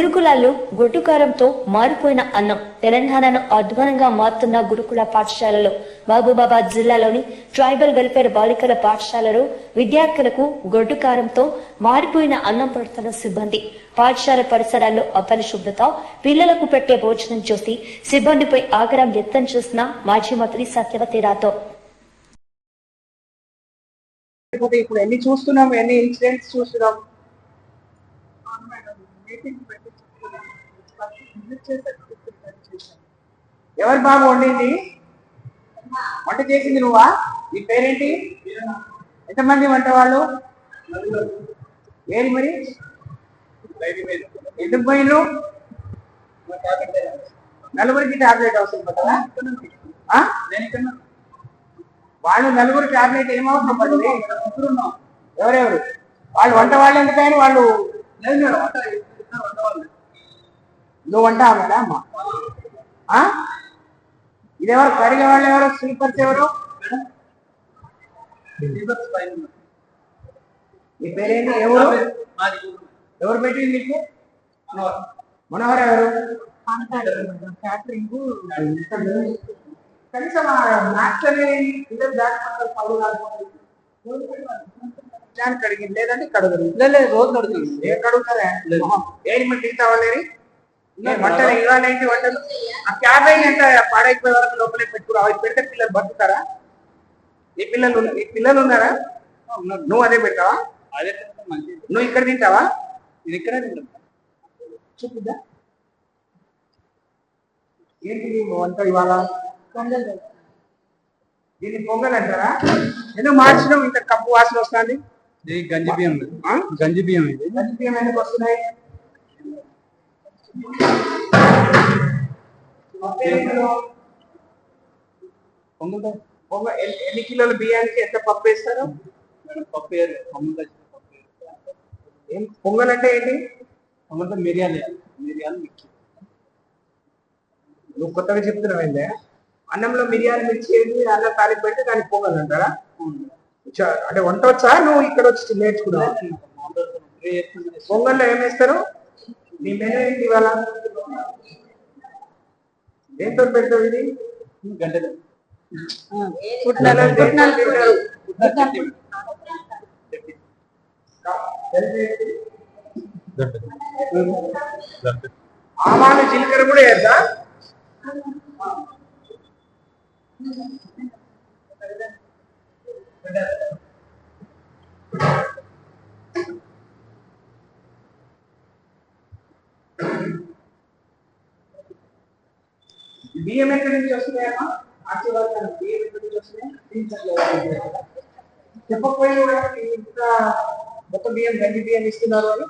గురుకులాల్లో గొడ్డుకారంతో మారిపోయిన అన్నం తెలంగాణను అధ్వానంగా మారుతున్న గురుకుల పాఠశాలలో మహబూబాబాద్ జిల్లాలోని ట్రైబల్ వెల్ఫేర్ బాలికల పాఠశాలలో విద్యార్థులకు గొడ్డుకారంతో మారిపోయిన అన్నం పెడుతున్న సిబ్బంది. పాఠశాల పరిసరాల్లో అపరిశుభ్రత పిల్లలకు పెట్టే భోజనం చూసి సిబ్బందిపై ఆగ్రహం వ్యక్తం చేసిన మాజీ మంత్రి సత్యవతి రాథోడ్. ఇప్పుడు ఎన్ని చూస్తున్నాం ఎన్ని ఇన్సిడెంట్స్ చూస్తున్నాం? ఎవరు బాబు వండింది? వంట చేసింది నువ్వా? నీ పేరేంటి? ఎంతమంది వంట వాళ్ళు ఏది మరి? ఎందుకు పోయిన్రు నలుగురికి టాబ్లెట్ అవసరం పడుతుందా? వాళ్ళు నలుగురు టాబ్లెట్ ఏమవసరం పడుతుంది? ఎవరెవరు? వాళ్ళు వంట వాళ్ళు ఎందుకని వాళ్ళు నువ్వు వంట ఆమెడా అమ్మ? ఇదెవరు? కడిగే వాళ్ళు ఎవరు? స్లీపర్స్ ఎవరు? నీ పేరేంటి? ఎవరు? ఎవరు పెట్టింది నీకు? మనోహర్ ఎవరు? కనీసం మ్యాథ్స్ అనేది దానికి కడిగింది. లేదంటే కడగరు లేదు రోజు కడుగుతుంది. ఏం టీ తావాలేని వంటలు ఇవాళ ఏంటి వంటలు? ఆ క్యాబేజ్ ఎంత పాడైపోయే వరకు లోపలే పెట్టుకురా. అవి పెడితే పిల్లలు బతుకుతారా? నీ పిల్లలు ఉన్న- నీ పిల్లలు ఉన్నారా? నువ్వు అదే పెట్టావా అదే మంచిది. నువ్వు ఇక్కడ తింటావా? ఇది ఇక్కడే తింటాం చూపిద్దా? ఏంటి వంట ఇవాళ దీన్ని పొంగల్ అంటారా? ఎందుకు మార్చడం ఇంత కప్పు వాసన వస్తుంది. ఇది గంజి బియ్యం? గంజి బియ్యం ఇది. రాజకీయం ఎందుకు వస్తున్నాయి? పొంగల్ పొంగ ఎన్ని కిలోల బియ్యానికి ఎంత పప్పు వేస్తారు? పప్పు పొంగల్ ఏం పొంగల్ అంటే ఏంటి? పొంగల్తో మిరియాలు. మిరియాలు మిక్కి నువ్వు కొత్తగా చెప్తున్నావు అన్నంలో మిరియాలు మిర్చి అన్నం తాలింపు పెట్టి దానికి పొంగల్ అంటారా? అంటే వంట వచ్చా నువ్వు ఇక్కడ వచ్చి నేర్చుకున్నావు. పొంగల్లో ఏం వేస్తారు? నీ మెనూ ఏంటి ఇవాళ? దేంతో పెడతావు ఇది? గంటలు తింటారు ఆవాలు జీలకర్ర కూడా వేద్దా బియ్యం ఎక్కడి నుంచి వస్తున్నాయమ్మా ఆశీర్వాదాలు బియ్యం ఎక్కడి నుంచి వస్తున్నాయి? టీచర్లు చెప్పకపోయినా కూడా ఇంత మొత్తం బియ్యం గంజి బియ్యం ఇస్తున్నారు అని?